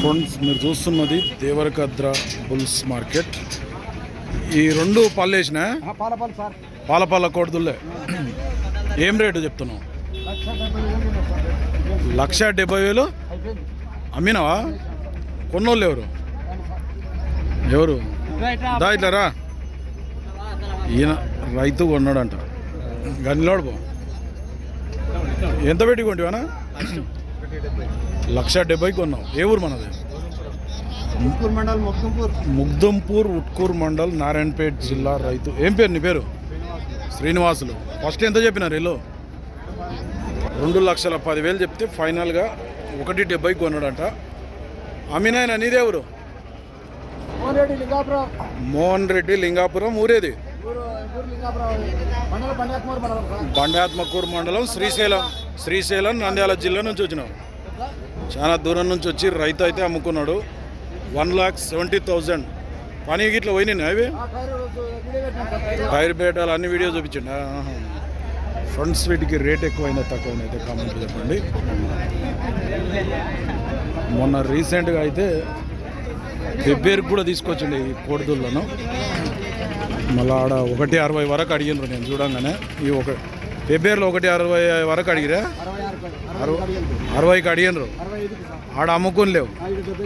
Friends మీరు చూస్తున్నది Devarakadra bulls market. ఈ రెండు పళ్ళు వేసిన? పాల పాలు సార్. పాల పాల కోడిదుల్లే ఏం రేటు చెప్తున్నావు? లక్ష డెబ్బై వేలు అమ్మినావా? కొన్నోళ్ళు ఎవరు? ఎవరు? దా ఈయన రైతు కొన్నాడంట. గనిలోడు పో. ఎంత పెట్టి కొంటివానా లక్ష డెబ్బైకి కొన్నావు ఏ ఊరు మనది? ముగ్దంపూర్ ఉట్కూర్ మండల్ నారాయణపేట్ జిల్లా రైతు. ఏం పేరు నీ పేరు? శ్రీనివాసులు. ఫస్ట్ ఎంత చెప్పినారు ఎల్లో రెండు లక్షల పదివేలు చెప్తే ఫైనల్గా ఒకటి డెబ్బైకి కొన్నాడంట. అమీనాయన నీదెవరు మోహన్ రెడ్డి లింగాపురం ఊరేది. బండాత్మకూరు మండలం శ్రీశైలం శ్రీశైలం నంద్యాల జిల్లా నుంచి వచ్చినావు చాలా దూరం నుంచి వచ్చి రైతు అయితే అమ్ముకున్నాడు. One lakh seventy thousand. పని గిట్ల పోయినాయి అవి టైర్ పేటాలు అన్ని వీడియో చూపించండి. ఫ్రంట్ వీటికి రేట్ ఎక్కువైనా అయితే కామెంట్ చెప్పండి. మొన్న రీసెంట్గా అయితే పెబ్బేరుకు కూడా తీసుకొచ్చిండి ఈ కోడిదుళ్ళను. మళ్ళీ ఆడ ఒకటి అరవై వరకు అడిగినారు నేను చూడంగానే. ఈ ఒక పెబ్బేరులో ఒకటి అరవై వరకు అడిగిరా. అరవైకి అడిగినారు ఆడ అమ్ముకుని లేవు.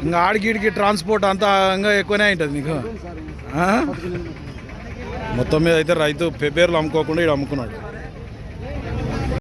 ఇంకా ఆడికి ట్రాన్స్పోర్ట్ అంతా ఇంకా ఎక్కువనే ఉంటుంది నీకు. మొత్తం మీద అయితే రైతు పెబ్బేర్లు అమ్ముకోకుండా ఇక్కడ అమ్ముకున్నాడు.